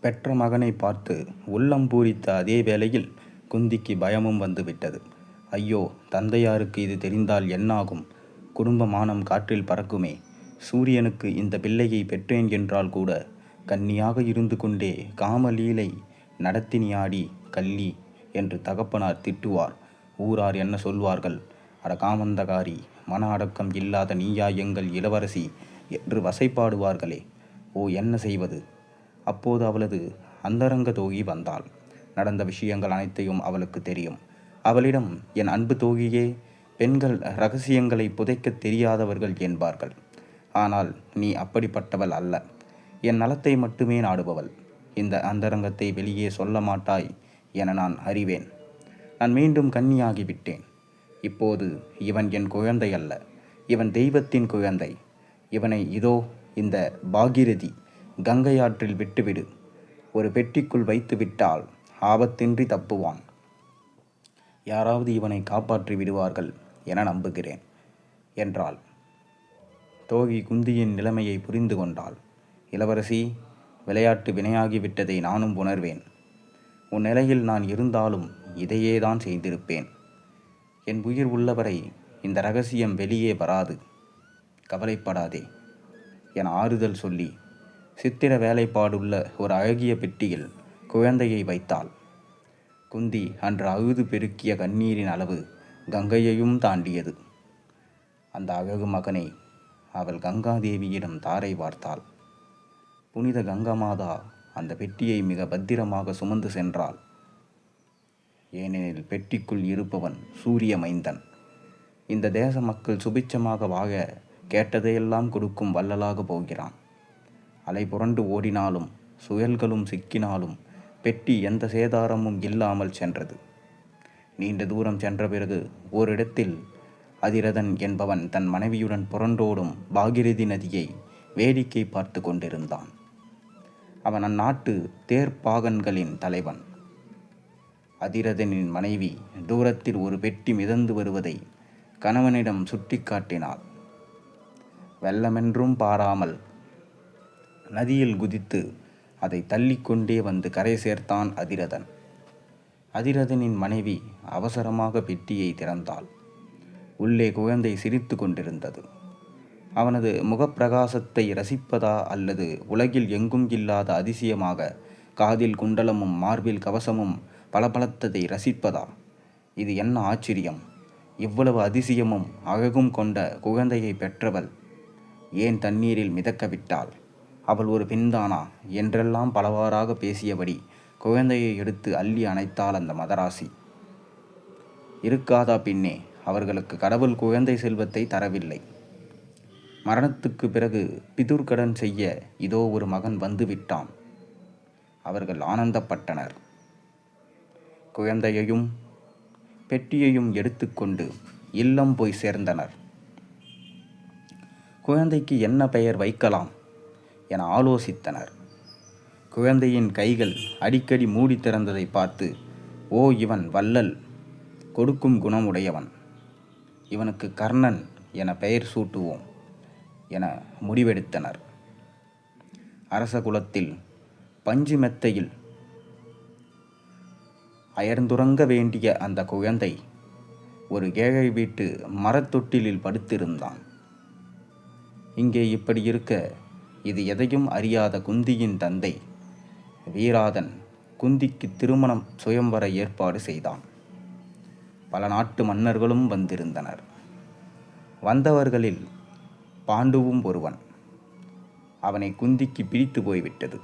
பெற்ற மகனை பார்த்து உள்ளம் பூரித்த அதே வேளையில் குந்திக்கு பயமும் வந்துவிட்டது. ஐயோ தந்தையாருக்கு இது தெரிந்தால் என்னாகும்? குடும்பமானம் காற்றில் பறக்குமே. சூரியனுக்கு இந்த பிள்ளையை பெற்றேன் என்றால் கூட கன்னியாக இருந்து கொண்டே காமலீலை நடத்தினியாடி கள்ளி என்று தகப்பனார் திட்டுவார். ஊரார் என்ன சொல்வார்கள்? அட காமந்தகாரி மன அடக்கம் இல்லாத நீயா எங்கள் இளவரசி என்று வசைப்பாடுவார்களே. ஓ என்ன செய்வது? அப்போது அவளது அந்தரங்க தோகி வந்தாள். நடந்த விஷயங்கள் அனைத்தையும் அவளுக்கு தெரியும். அவளிடம் என் அன்பு தோகியே பெண்கள் ரகசியங்களை புதைக்க தெரியாதவர்கள் என்பார்கள். ஆனால் நீ அப்படிப்பட்டவள் அல்ல. என் நலத்தை மட்டுமே நாடுபவள். இந்த அந்தரங்கத்தை வெளியே சொல்ல மாட்டாய் என நான் அறிவேன். நான் மீண்டும் கன்னியாகிவிட்டேன் இப்போது இவன் என் குழந்தை அல்ல. இவன் தெய்வத்தின் குழந்தை. இவனை இதோ இந்த பாகிரதி கங்கையாற்றில் விட்டுவிடு. ஒரு பெட்டிக்குள் வைத்து விட்டால் ஆபத்தின்றி தப்புவான். யாராவது இவனை காப்பாற்றி விடுவார்கள் என நம்புகிறேன் என்றாள். தோகி குந்தியின் நிலைமையை புரிந்து கொண்டாள். இளவரசி விளையாட்டு வினையாகிவிட்டதை நானும் உணர்வேன். உன் நிலையில் நான் இருந்தாலும் இதையே தான் செய்திருப்பேன். என் உயிர் உள்ளவரை இந்த ரகசியம் வெளியே வராது. கவலைப்படாதே என ஆறுதல் சொல்லி சித்திர வேலைப்பாடுள்ள ஒரு அழகிய பெட்டியில் குழந்தையை வைத்தாள். குந்தி அன்று அழுது பெருக்கிய கண்ணீரின் அளவு கங்கையையும் தாண்டியது. அந்த அழகு மகனை அவள் கங்காதேவியிடம் தாரை வார்த்தாள். புனித கங்கமாதா அந்த பெட்டியை மிக பத்திரமாக சுமந்து சென்றாள். ஏனெனில் பெட்டிக்குள் இருப்பவன் சூரிய மைந்தன் இந்த தேச மக்கள் சுபிச்சமாக வாழ கேட்டதையெல்லாம் கொடுக்கும் வள்ளலாக போகிறான். அலை புரண்டு ஓடினாலும் சுயல்களும் சிக்கினாலும் பெட்டி எந்த சேதாரமும் இல்லாமல் சென்றது. நீண்ட தூரம் சென்ற பிறகு ஓரிடத்தில் அதிரதன் என்பவன் தன் மனைவியுடன் புரண்டோடும் பாகிரதி நதியை வேடிக்கை பார்த்து கொண்டிருந்தான். அவன் அந்நாட்டு தேர்ப்பாகன்களின் தலைவன். அதிரதனின் மனைவி தூரத்தில் ஒரு பெட்டி மிதந்து வருவதை கணவனிடம் சுட்டிக்காட்டினாள். வெள்ளமென்றும் பாராமல் நதியில் குதித்து அதை தள்ளிக்கொண்டே வந்து கரை சேர்த்தான் அதிரதன். அதிரதனின் மனைவி அவசரமாக பெட்டியை திறந்தாள். உள்ளே குழந்தை சிரித்து கொண்டிருந்தது. அவனது முகப்பிரகாசத்தை ரசிப்பதா அல்லது உலகில் எங்கும் இல்லாத அதிசயமாக காதில் குண்டலமும் மார்பில் கவசமும் பளபளத்ததை ரசிப்பதா? இது என்ன ஆச்சரியம்! இவ்வளவு அதிசயமும் அழகும் கொண்ட குழந்தையை பெற்றவள் ஏன் தண்ணீரில் மிதக்க விட்டாள்? அவள் ஒரு பெண்தானா? என்றெல்லாம் பலவாறாக பேசியபடி குழந்தையை எடுத்து அள்ளி அணைத்தாள் அந்த மதராசி. இருக்காதா பின்னே அவர்களுக்கு கடவுள் குழந்தை செல்வத்தை தரவில்லை. மரணத்துக்கு பிறகு பிதுர்கடன் செய்ய இதோ ஒரு மகன் வந்துவிட்டான் அவர்கள் ஆனந்தப்பட்டனர். குழந்தையையும் பெட்டியையும் எடுத்துக்கொண்டு இல்லம் போய் சேர்ந்தனர். குழந்தைக்கு என்ன பெயர் வைக்கலாம்? என ஆலோசித்தனர். குழந்தையின் கைகள் அடிக்கடி மூடி திறந்ததை பார்த்து ஓ இவன் வள்ளல். கொடுக்கும் குணமுடையவன். இவனுக்கு கர்ணன் என பெயர் சூட்டுவோம் என முடிவெடுத்தனர். அரச குலத்தில் பஞ்சு மெத்தையில் அயர்ந்துறங்க வேண்டிய அந்த குழந்தை ஒரு ஏழை வீட்டு மரத்தொட்டிலில் படுத்திருந்தான். இங்கே இப்படி இருக்க இது எதையும் அறியாத குந்தியின் தந்தை. வீராதன் குந்திக்கு திருமணம் சுயம்பர ஏற்பாடு செய்தான். பல நாட்டு மன்னர்களும் வந்திருந்தனர். வந்தவர்களில் பாண்டுவும் ஒருவன். அவனை குந்திக்கு பிடித்து போய்விட்டது.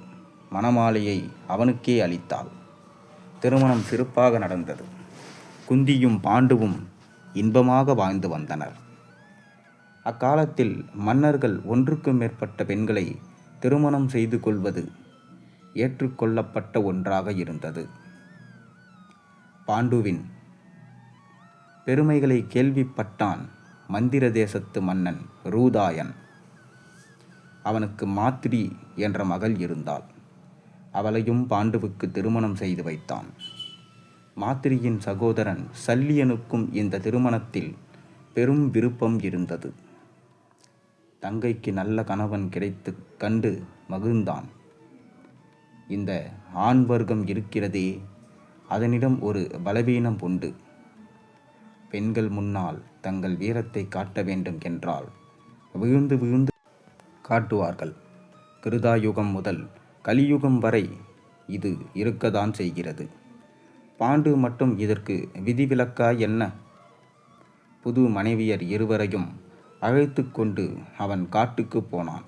மணமாலையை அவனுக்கே அளித்தாள். திருமணம் சிறப்பாக நடந்தது. குந்தியும் பாண்டுவும் இன்பமாக வாழ்ந்து வந்தனர். அக்காலத்தில் மன்னர்கள் ஒன்றுக்கும் மேற்பட்ட பெண்களை திருமணம் செய்து கொள்வது ஏற்றுக்கொள்ளப்பட்ட ஒன்றாக இருந்தது. பாண்டுவின் பெருமைகளை கேள்விப்பட்டான் மந்திர தேசத்து மன்னன் ரூதாயன். அவனுக்கு மாத்ரி என்ற மகள் இருந்தாள். அவளையும் பாண்டுவுக்கு திருமணம் செய்து வைத்தான். மாத்திரியின் சகோதரன் சல்லியனுக்கும் இந்த திருமணத்தில் பெரும் விருப்பம் இருந்தது. தங்கைக்கு நல்ல கணவன் கிடைத்து கண்டு மகிழ்ந்தான். இந்த ஆண் வர்க்கம் இருக்கிறதே அதனிடம் ஒரு பலவீனம் உண்டு. பெண்கள் முன்னால் தங்கள் வீரத்தை காட்ட வேண்டும் என்றால் விழுந்து விழுந்து காட்டுவார்கள். கிருதாயுகம் முதல் கலியுகம் வரை இது இருக்கத்தான் செய்கிறது. பாண்டு மட்டும் இதற்கு விதிவிலக்கா என்ன? புது மனைவியர் இருவரையும் அழைத்து கொண்டு அவன் காட்டுக்கு போனான்.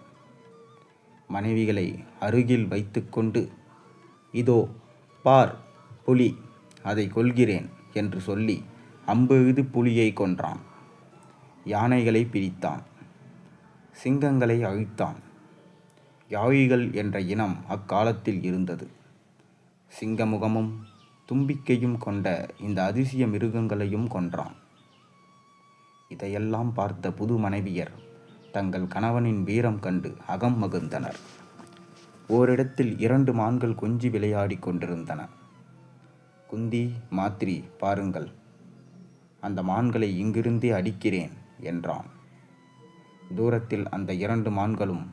மனைவிகளை அருகில் வைத்துக்கொண்டு இதோ பார் புலி அதை கொள்கிறேன் என்று சொல்லி அம்பெழுது புலியை கொன்றான். யானைகளை பிரித்தான் சிங்கங்களை அழித்தான். யாழிகள் என்ற இனம் அக்காலத்தில் இருந்தது. சிங்கமுகமும் தும்பிக்கையும் கொண்ட இந்த அதிசய மிருகங்களையும் கொன்றான். இதையெல்லாம் பார்த்த புது மனைவியர் தங்கள் கணவனின் வீரம் கண்டு அகம் மகிழ்ந்தனர். ஓரிடத்தில் இரண்டு மான்கள் கொஞ்சி விளையாடிக் கொண்டிருந்தன. குந்தி மாத்திரி பாருங்கள் அந்த மான்களை இங்கிருந்தே அடிக்கிறேன் என்றான். தூரத்தில் அந்த இரண்டு மான்களும்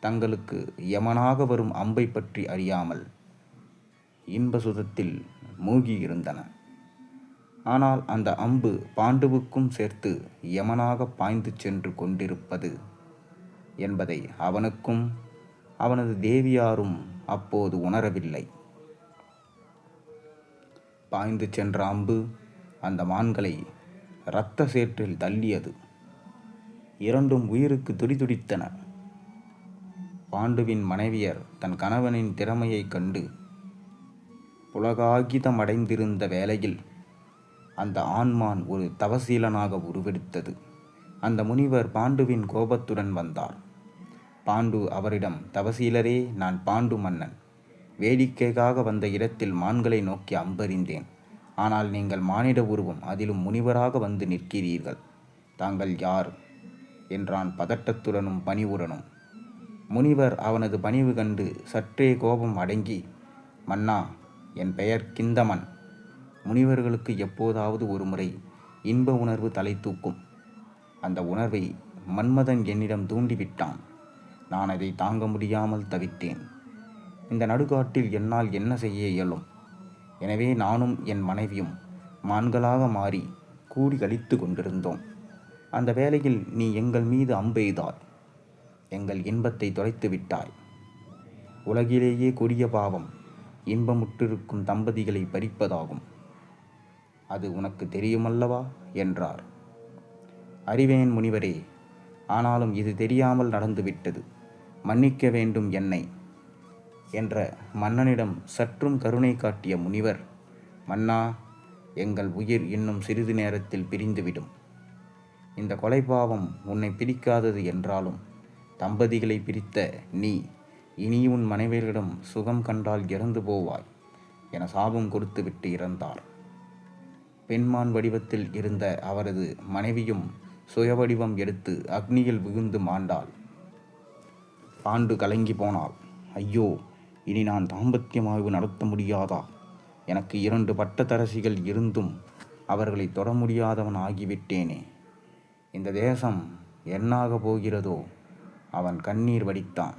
தங்களுக்கு யமனாக வரும் அம்பை பற்றி அறியாமல் இன்பசுதத்தில் மூழ்கியிருந்தன. ஆனால் அந்த அம்பு பாண்டுவுக்கும் சேர்த்து யமனாக பாய்ந்து சென்று கொண்டிருப்பது என்பதை அவனுக்கும் அவனது தேவியாரும் அப்போது உணரவில்லை. பாய்ந்து சென்ற அம்பு அந்த மான்களை இரத்த சேற்றில் தள்ளியது. இரண்டும் உயிருக்கு துடிதுடித்தன பாண்டுவின் மனைவியர் தன் கணவனின் திறமையைக் கண்டு புலகாகிதமடைந்திருந்த வேளையில் அந்த ஆண்மான் ஒரு தவசீலனாக உருவெடுத்தது. அந்த முனிவர் பாண்டுவின் கோபத்துடன் வந்தார். பாண்டு அவரிடம் தவசீலரே நான் பாண்டு மன்னன். வேடிக்கைக்காக வந்த இடத்தில் மான்களை நோக்கி அம்பறிந்தேன் ஆனால் நீங்கள் மானிட உருவம் அதிலும் முனிவராக வந்து நிற்கிறீர்கள். தாங்கள் யார்? என்றான் பதட்டத்துடனும் பணிவுடனும். முனிவர் அவனது பணிவு கண்டு சற்றே கோபம் அடங்கி மன்னா என் பெயர் கிந்தமன். முனிவர்களுக்கு எப்போதாவது ஒரு முறை இன்ப உணர்வு தலை தூக்கும். அந்த உணர்வை மன்மதன் என்னிடம் தூண்டிவிட்டான். நான் அதை தாங்க முடியாமல் தவித்தேன். இந்த நடுகாட்டில் என்னால் என்ன செய்ய இயலும்? எனவே நானும் என் மனைவியும் மான்களாக மாறி கூடி கழித்து கொண்டிருந்தோம். அந்த வேளையில் நீ எங்கள் மீது அம்பெய்தாய் எங்கள் இன்பத்தை தொலைத்து விட்டாய். உலகிலேயே கொடிய பாவம் இன்பமுற்றிருக்கும் தம்பதிகளை பறிப்பதாகும். அது உனக்கு தெரியுமல்லவா? என்றார். அறிவேன் முனிவரே ஆனாலும் இது தெரியாமல் நடந்துவிட்டது. மன்னிக்க வேண்டும் என்னை என்ற மன்னனிடம் சற்றும் கருணை காட்டிய முனிவர் மன்னா எங்கள் உயிர் இன்னும் சிறிது நேரத்தில் பிரிந்துவிடும். இந்த கொலைபாவம் உன்னை பிரிக்காதது என்றாலும் தம்பதிகளை பிரித்த நீ இனி உன் மனைவியர்களிடம் சுகம் கண்டால் இறந்து போவாய் என சாபம் கொடுத்துவிட்டு இறந்தார். பெண்மான் வடிவத்தில் இருந்த அவரது மனைவியும் சுயவடிவம் எடுத்து அக்னியில் விழுந்து மாண்டாள். பாண்டு கலங்கி போனாள். ஐயோ இனி நான் தாம்பத்தியமாய்வு நடத்த முடியாதா? எனக்கு இரண்டு பட்டத்தரசிகள் இருந்தும் அவர்களை தொட முடியாதவன் ஆகிவிட்டேனே. இந்த தேசம் என்னாக போகிறதோ அவன் கண்ணீர் வடித்தான்.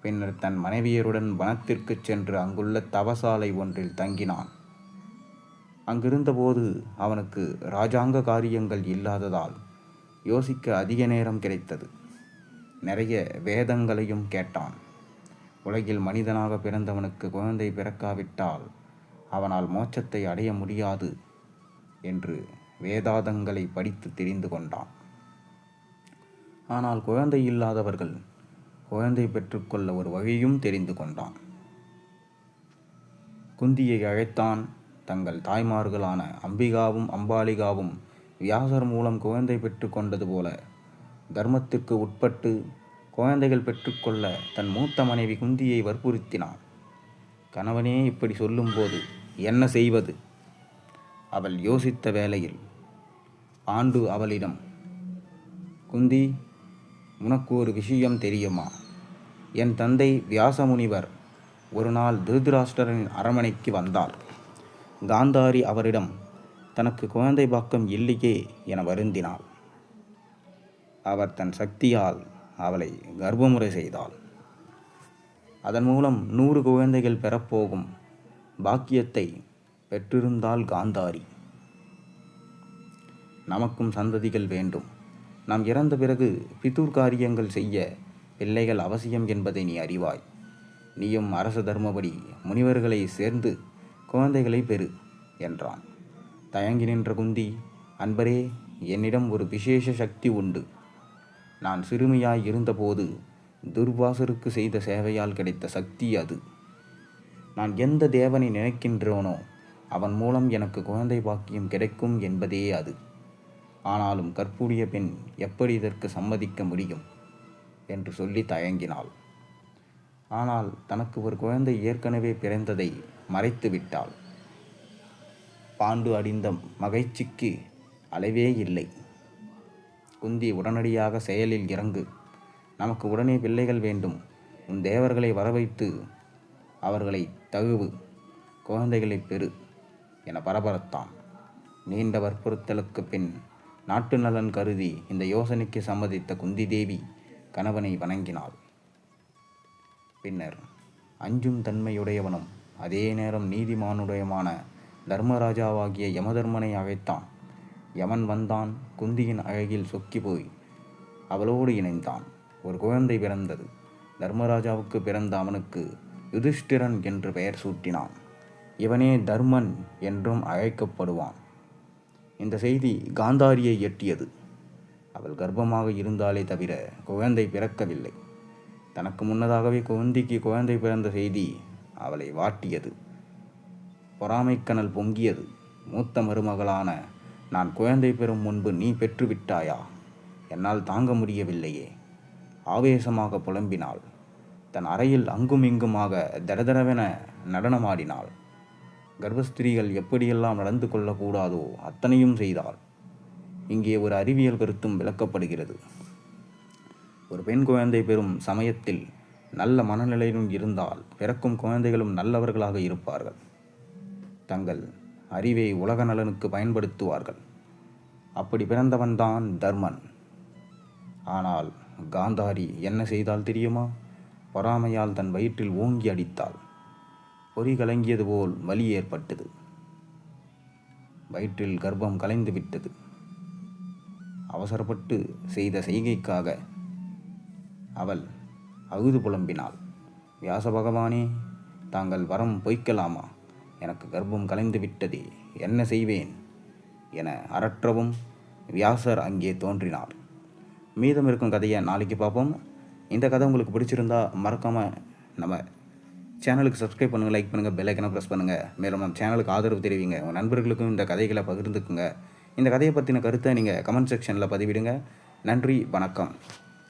பின்னர் தன் மனைவியருடன் வனத்திற்குச் சென்று அங்குள்ள தவசாலை ஒன்றில் தங்கினான். அங்கிருந்தபோது அவனுக்கு இராஜாங்க காரியங்கள் இல்லாததால் யோசிக்க அதிக நேரம் கிடைத்தது. நிறைய வேதங்களையும் கேட்டான். உலகில் மனிதனாக பிறந்தவனுக்கு குழந்தை பிறக்காவிட்டால் அவனால் மோட்சத்தை அடைய முடியாது என்று வேதாதங்களை படித்து தெரிந்து கொண்டான். ஆனால் குழந்தை இல்லாதவர்கள் குழந்தை பெற்றுக்கொள்ள ஒரு வழியும் தெரிந்து கொண்டான். குந்தியை அழைத்தான். தங்கள் தாய்மார்களான அம்பிகாவும் அம்பாலிகாவும் வியாசர் மூலம் குழந்தை பெற்றுக்கொண்டது போல தர்மத்திற்கு உட்பட்டு குழந்தைகள் பெற்றுக்கொள்ள தன் மூத்த மனைவி குந்தியை வற்புறுத்தினான். கணவனே இப்படி சொல்லும்போது என்ன செய்வது? அவள் யோசித்த வேளையில் ஆண்டு அவளிடம் குந்தி உனக்கு ஒரு விஷயம் தெரியுமா? என் தந்தை வியாசமுனிவர் ஒரு நாள் திருதராஷ்டிரனின் அரமனைக்கு வந்தார். காந்தாரி அவரிடம் தனக்கு குழந்தை பாக்கம் இல்லையே என வருந்தினாள். அவர் தன் சக்தியால் அவளை கர்ப்பமுறை செய்தாள். அதன் மூலம் நூறு குழந்தைகள் பெறப்போகும் பாக்கியத்தை பெற்றிருந்தால் காந்தாரி. நமக்கும் சந்ததிகள் வேண்டும். நாம் இறந்த பிறகு பிதூர் காரியங்கள் செய்ய பிள்ளைகள் அவசியம் என்பதை நீ அறிவாய். நீயும் அரச தர்மபடி முனிவர்களை சேர்ந்து குழந்தைகளை பெறு என்றான். தயங்கி நின்ற குந்தி அன்பரே என்னிடம் ஒரு விசேஷ சக்தி உண்டு. நான் சிறுமியாய் இருந்தபோது துர்வாசருக்கு செய்த சேவையால் கிடைத்த சக்தி அது. நான் எந்த தேவனை நினைக்கின்றோனோ அவன் மூலம் எனக்கு குழந்தை பாக்கியம் கிடைக்கும் என்பதே அது. ஆனாலும் கற்பூரிய பெண் எப்படி இதற்கு சம்மதிக்க முடியும்? என்று சொல்லி தயங்கினாள். ஆனால் தனக்கு ஒரு குழந்தை ஏற்கனவே பிறந்ததை மறைத்து விட்டாள் பாண்டு அடிந்த மகிழ்ச்சிக்கு அளவே இல்லை. குந்தி உடனடியாக செயலில் இறங்கு. நமக்கு உடனே பிள்ளைகள் வேண்டும். உன் தேவர்களை வரவைத்து அவர்களை தகுவு குழந்தைகளை பெறு என பரபரத்தான். நீண்ட வற்புறுத்தலுக்கு பின் நாட்டு நலன் கருதி இந்த யோசனைக்கு சம்மதித்த குந்தி தேவி கணவனை வணங்கினாள். பின்னர் அஞ்சும் தன்மையுடையவனும் அதே நேரம் நீதிமானுடையமான தர்மராஜாவாகிய யமதர்மனை அழைத்தான். யமன் வந்தான் குந்தியின் அழகில் சொக்கி போய் அவளோடு இணைந்தான். ஒரு குழந்தை பிறந்தது. தர்மராஜாவுக்கு பிறந்த அவனுக்கு யுதிஷ்டிரன் என்று பெயர் சூட்டினான். இவனே தர்மன் என்றும் அழைக்கப்படுவான். இந்த செய்தி காந்தாரியை எட்டியது. அவள் கர்ப்பமாக இருந்தாலே தவிர குழந்தை பிறக்கவில்லை. தனக்கு முன்னதாகவே குவந்திக்கு குழந்தை பிறந்த செய்தி அவளை வாட்டியது. பொறாமைக்கனல் பொங்கியது. மூத்த மருமகளான நான் குழந்தை பெறும் முன்பு நீ பெற்றுவிட்டாயா? என்னால் தாங்க முடியவில்லையே. ஆவேசமாக புலம்பினாள். தன் அறையில் அங்கும் இங்குமாக தடதடவென நடனமாடினாள். கர்ப்பஸ்திரீகள் எப்படியெல்லாம் நடந்து கொள்ளக்கூடாதோ அத்தனையும் செய்தாள். இங்கே ஒரு அறிவியல் கருத்தும் விளக்கப்படுகிறது. ஒரு பெண் குழந்தை பெறும் சமயத்தில் நல்ல மனநிலையிலும் இருந்தால் பிறக்கும் குழந்தைகளும் நல்லவர்களாக இருப்பார்கள். தங்கள் அறிவை உலக நலனுக்கு பயன்படுத்துவார்கள். அப்படி பிறந்தவன்தான் தர்மன். ஆனால் காந்தாரி என்ன செய்தால் தெரியுமா? பொறாமையால் தன் வயிற்றில் ஓங்கி அடித்தாள். பொறி கலங்கியது போல் வலி ஏற்பட்டது. வயிற்றில் கர்ப்பம் கலைந்து விட்டது. அவசரப்பட்டு செய்த செய்கைக்காக அவள் அகுது புலம்பினாள். வியாச பகவானே தாங்கள் வரம் பொய்க்கலாமா? எனக்கு கர்ப்பம் கலைந்து விட்டதே என்ன செய்வேன்? என அரற்றவும் வியாசர் அங்கே தோன்றினார். மீதம் இருக்கும் கதையை நாளைக்கு பார்ப்போம். இந்த கதை உங்களுக்கு பிடிச்சிருந்தா மறக்காமல் நம்ம சேனலுக்கு சப்ஸ்கிரைப் பண்ணுங்கள் லைக் பண்ணுங்கள் பெல் ஐக்கனை ப்ரெஸ் பண்ணுங்கள் மேலும் நம்ம சேனலுக்கு ஆதரவு தெரிவிங்க. உங்கள் நண்பர்களுக்கும் இந்த கதைகளை பகிர்ந்துக்குங்க. இந்த கதையை பற்றின கருத்தை நீங்கள் கமெண்ட் செக்ஷனில் பதிவிடுங்க. நன்றி வணக்கம்.